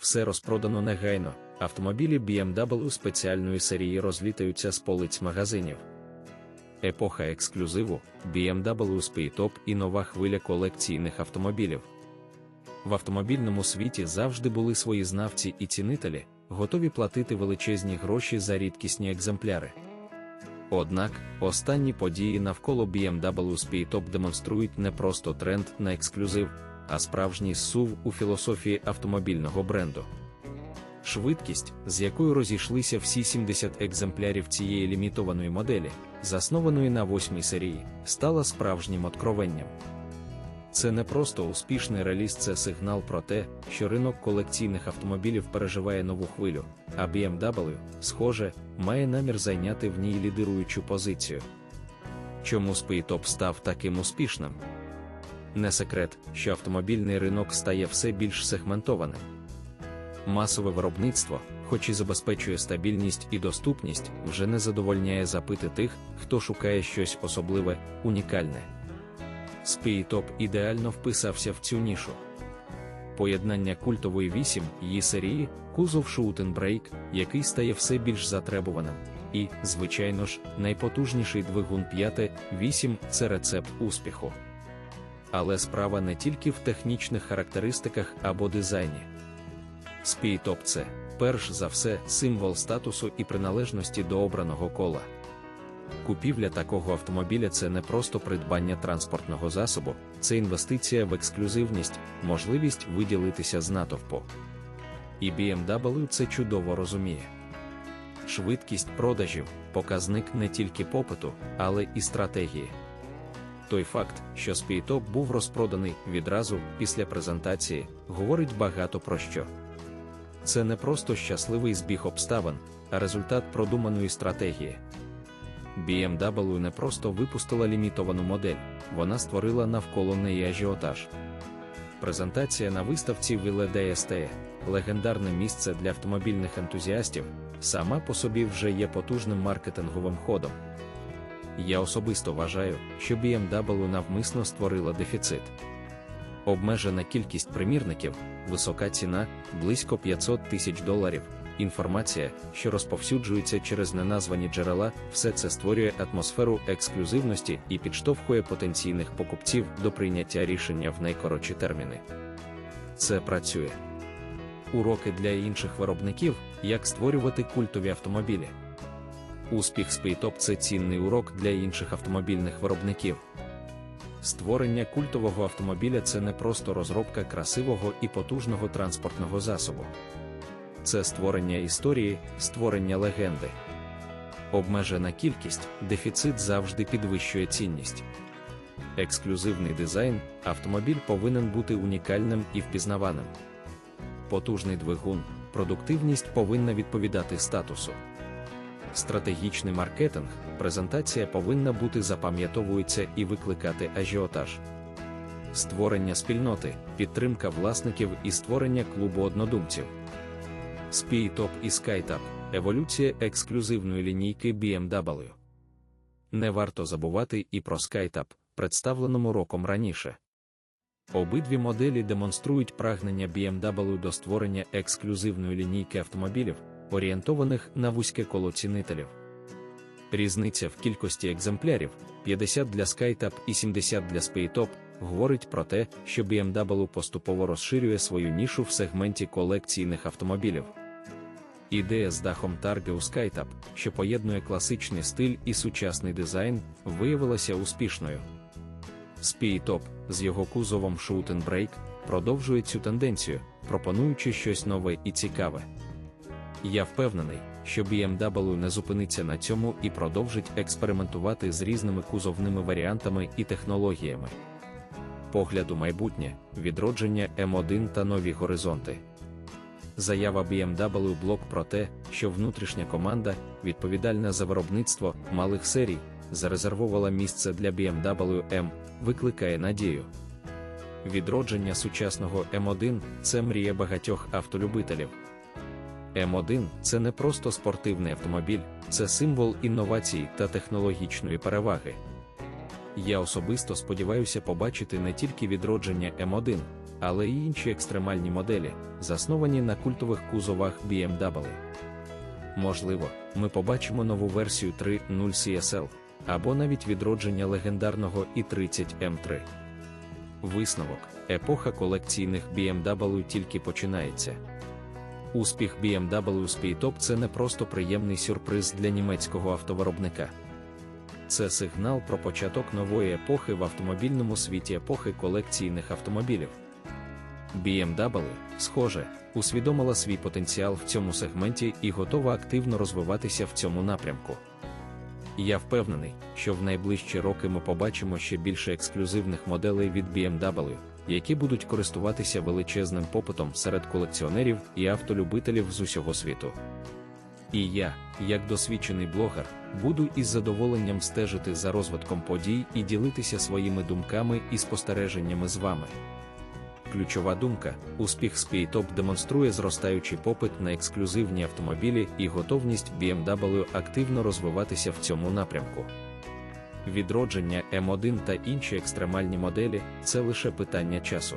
все розпродано негайно. Автомобілі BMW спеціальної серії розлітаються з полиць магазинів. Епоха ексклюзиву, BMW Speedtop і нова хвиля колекційних автомобілів. В автомобільному світі завжди були свої знавці і цінителі, готові платити величезні гроші за рідкісні екземпляри. Однак, останні події навколо BMW Speedtop демонструють не просто тренд на ексклюзив, а справжній сув у філософії автомобільного бренду. Швидкість, з якою розійшлися всі 70 екземплярів цієї лімітованої моделі, заснованої на восьмій серії, стала справжнім откровенням. Це не просто успішний реліз, це сигнал про те, що ринок колекційних автомобілів переживає нову хвилю, а BMW, схоже, має намір зайняти в ній лідируючу позицію. Чому Speedtop став таким успішним? Не секрет, що автомобільний ринок стає все більш сегментованим. Масове виробництво, хоч і забезпечує стабільність і доступність, вже не задовольняє запити тих, хто шукає щось особливе, унікальне. Speedtop ідеально вписався в цю нішу. Поєднання культової 8 її серії, кузов Шоутенбрейк, який стає все більш затребуваним, і, звичайно ж, найпотужніший двигун 5-8 це рецепт успіху. Але справа не тільки в технічних характеристиках або дизайні. Speedtop – це, перш за все, символ статусу і приналежності до обраного кола. Купівля такого автомобіля це не просто придбання транспортного засобу, це інвестиція в ексклюзивність, можливість виділитися з натовпу. І BMW це чудово розуміє. Швидкість продажів показник не тільки попиту, але і стратегії. Той факт, що Speedtop був розпроданий відразу після презентації, говорить багато про що. Це не просто щасливий збіг обставин, а результат продуманої стратегії. BMW не просто випустила лімітовану модель, вона створила навколо неї ажіотаж. Презентація на виставці Ville DST, легендарне місце для автомобільних ентузіастів, сама по собі вже є потужним маркетинговим ходом. Я особисто вважаю, що BMW навмисно створила дефіцит. Обмежена кількість примірників, висока ціна близько 500 тисяч доларів. Інформація, що розповсюджується через неназвані джерела, все це створює атмосферу ексклюзивності і підштовхує потенційних покупців до прийняття рішення в найкоротші терміни. Це працює. Уроки для інших виробників, як створювати культові автомобілі. Успіх Speedtop – це цінний урок для інших автомобільних виробників. Створення культового автомобіля це не просто розробка красивого і потужного транспортного засобу. Це створення історії, створення легенди. Обмежена кількість, дефіцит завжди підвищує цінність. Ексклюзивний дизайн, автомобіль повинен бути унікальним і впізнаваним. Потужний двигун, продуктивність повинна відповідати статусу. Стратегічний маркетинг, презентація повинна бути запам'ятовується і викликати ажіотаж. Створення спільноти, підтримка власників і створення клубу однодумців. Speedtop і SkyTab – еволюція ексклюзивної лінійки BMW. Не варто забувати і про SkyTab, представленому роком раніше. Обидві моделі демонструють прагнення BMW до створення ексклюзивної лінійки автомобілів, орієнтованих на вузьке коло цінителів. Різниця в кількості екземплярів 50 для SkyTab і 70 для Speedtop говорить про те, що BMW поступово розширює свою нішу в сегменті колекційних автомобілів. Ідея з дахом Targa у SkyTab, що поєднує класичний стиль і сучасний дизайн, виявилася успішною. Speedtop з його кузовом Shoot Brake продовжує цю тенденцію, пропонуючи щось нове і цікаве. Я впевнений, що BMW не зупиниться на цьому і продовжить експериментувати з різними кузовними варіантами і технологіями. Погляд у майбутнє, відродження М1 та нові горизонти. Заява BMW блок про те, що внутрішня команда, відповідальна за виробництво малих серій, зарезервувала місце для BMW M, викликає надію. Відродження сучасного М1 це мрія багатьох автолюбителів. М1 це не просто спортивний автомобіль, це символ інновацій та технологічної переваги. Я особисто сподіваюся побачити не тільки відродження М1, але й інші екстремальні моделі, засновані на культових кузовах BMW. Можливо, ми побачимо нову версію 3.0 CSL, або навіть відродження легендарного i30 M3. Висновок: епоха колекційних BMW тільки починається. Успіх BMW Speedtop – це не просто приємний сюрприз для німецького автовиробника. Це сигнал про початок нової епохи в автомобільному світі епохи колекційних автомобілів. BMW, схоже, усвідомила свій потенціал в цьому сегменті і готова активно розвиватися в цьому напрямку. Я впевнений, що в найближчі роки ми побачимо ще більше ексклюзивних моделей від BMW, які будуть користуватися величезним попитом серед колекціонерів і автолюбителів з усього світу. І я, як досвідчений блогер, буду із задоволенням стежити за розвитком подій і ділитися своїми думками і спостереженнями з вами. Ключова думка: успіх Speedtop демонструє зростаючий попит на ексклюзивні автомобілі і готовність BMW активно розвиватися в цьому напрямку. Відродження М1 та інші екстремальні моделі це лише питання часу.